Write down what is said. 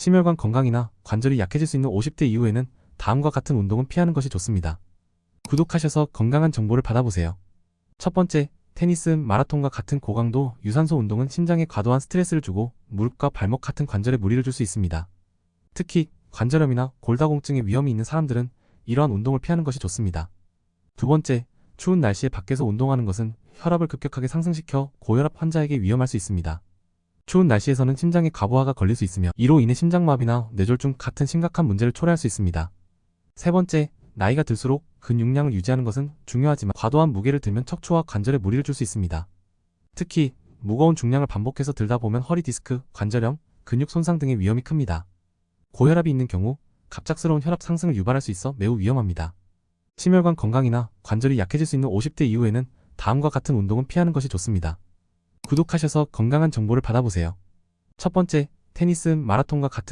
심혈관 건강이나 관절이 약해질 수 있는 50대 이후에는 다음과 같은 운동은 피하는 것이 좋습니다. 구독하셔서 건강한 정보를 받아보세요. 첫 번째, 테니스, 마라톤과 같은 고강도 유산소 운동은 심장에 과도한 스트레스를 주고 무릎과 발목 같은 관절에 무리를 줄 수 있습니다. 특히 관절염이나 골다공증의 위험이 있는 사람들은 이러한 운동을 피하는 것이 좋습니다. 두 번째, 추운 날씨에 밖에서 운동하는 것은 혈압을 급격하게 상승시켜 고혈압 환자에게 위험할 수 있습니다. 추운 날씨에서는 심장에 과부하가 걸릴 수 있으며 이로 인해 심장마비나 뇌졸중 같은 심각한 문제를 초래할 수 있습니다. 세 번째, 나이가 들수록 근육량을 유지하는 것은 중요하지만 과도한 무게를 들면 척추와 관절에 무리를 줄 수 있습니다. 특히 무거운 중량을 반복해서 들다 보면 허리 디스크, 관절염, 근육 손상 등의 위험이 큽니다. 고혈압이 있는 경우 갑작스러운 혈압 상승을 유발할 수 있어 매우 위험합니다. 심혈관 건강이나 관절이 약해질 수 있는 50대 이후에는 다음과 같은 운동은 피하는 것이 좋습니다. 구독하셔서 건강한 정보를 받아보세요. 첫 번째, 테니스, 마라톤과 같은